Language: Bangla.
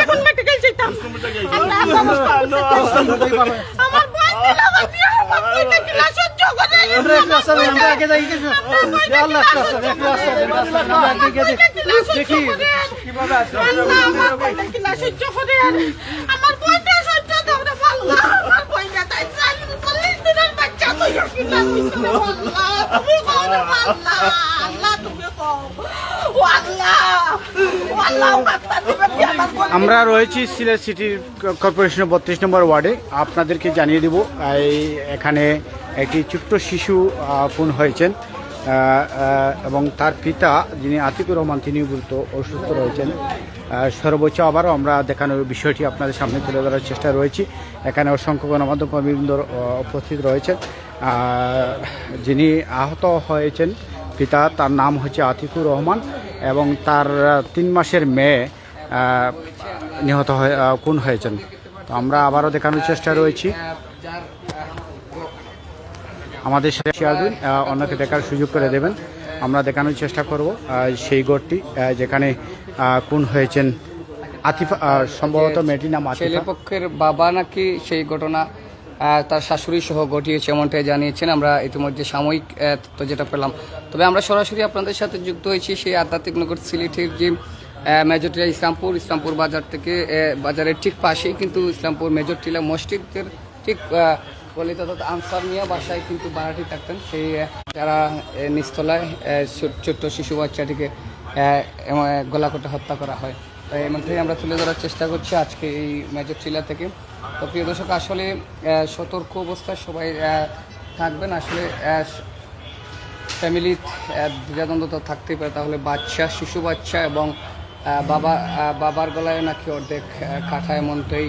এখন মেডিকেল যেতাম আমার বোন ছিল আমার বিয়ে আমার বোনটা কিলা সহ্য করে আমরা একটু আসতে হবে, আমরা আগে যাই আল্লাহ দেখি। আমার সহ্য করে আমার সহ্য আমার তাই চাই চল্লিশ দিনের বাচ্চা তুমি কও রে আল্লাহ আল্লাহ তুমি কও ও আল্লাহ আমার রয়েছি সিলেট সিটি কর্পোরেশনের বত্রিশ নম্বর ওয়ার্ডে। আপনাদেরকে জানিয়ে দেব, এই এখানে একটি ছোট্ট শিশু খুন হয়েছেন। এবং তার পিতা, যিনি আতিকুর রহমান তিনি গুরুত্ব অসুস্থ রয়েছেন। সর্বোচ্চ আবারও আমরা দেখানোর বিষয়টি আপনাদের সামনে তুলে ধরার চেষ্টা রয়েছি। এখানে অসংখ্য গণমাধ্যম কর্মীবৃন্দ উপস্থিত রয়েছেন। যিনি আহত হয়েছেন, পিতা, তার নাম হচ্ছে আতিকুর রহমান। এবং তার তিন মাসের মেয়ে নিহত হয়ে খুন হয়েছেন। তো আমরা আবারও দেখানোর চেষ্টা রয়েছি। আমাদের সাথে শেয়ার দিন অন্যকে দেখার সুযোগ করে দেবেন। আমরা দেখানোর চেষ্টা করব সেই গড়টি যেখানে খুন হয়েছেন আতিফা সম্ভবত মেয়েটির নাম আতিফা। ছেলেপক্ষের বাবা নাকি সেই ঘটনা তার শাশুড়ি সহ ঘটিয়েছে এমনটাই জানিয়েছেন। আমরা ইতিমধ্যে সাময়িক তথ্য যেটা পেলাম। তবে আমরা সরাসরি আপনাদের সাথে যুক্ত হয়েছি সেই আধ্যাত্মিক নগর সিলেটের যে মেজরটিলা ইসলামপুর ইসলামপুর বাজার থেকে বাজারের ঠিক পাশেই কিন্তু ইসলামপুর মেজরটিলা মসজিদের ঠিক বলি তথা আনসার মিয়া বাসায় কিন্তু বাড়াটি থাকতেন। সেই যারা ছোট- ছোট্ট শিশু বাচ্চাটিকে আহ, এমন, গলা কেটে হত্যা করা হয়। তো এর মধ্যেই আমরা তুলে ধরার চেষ্টা করছি আজকে এই মেজর চিলা থেকে। তো প্রিয় দর্শক, আসলে সতর্ক অবস্থায় সবাই থাকবেন। আসলে ফ্যামিলি দ্বিধাদ্বন্দ্ব তো থাকতেই পারে। তাহলে বাচ্চা, শিশু বাচ্চা এবং বাবা বাবার গলায় নাকি অর্ধেক কাঠা এমনটাই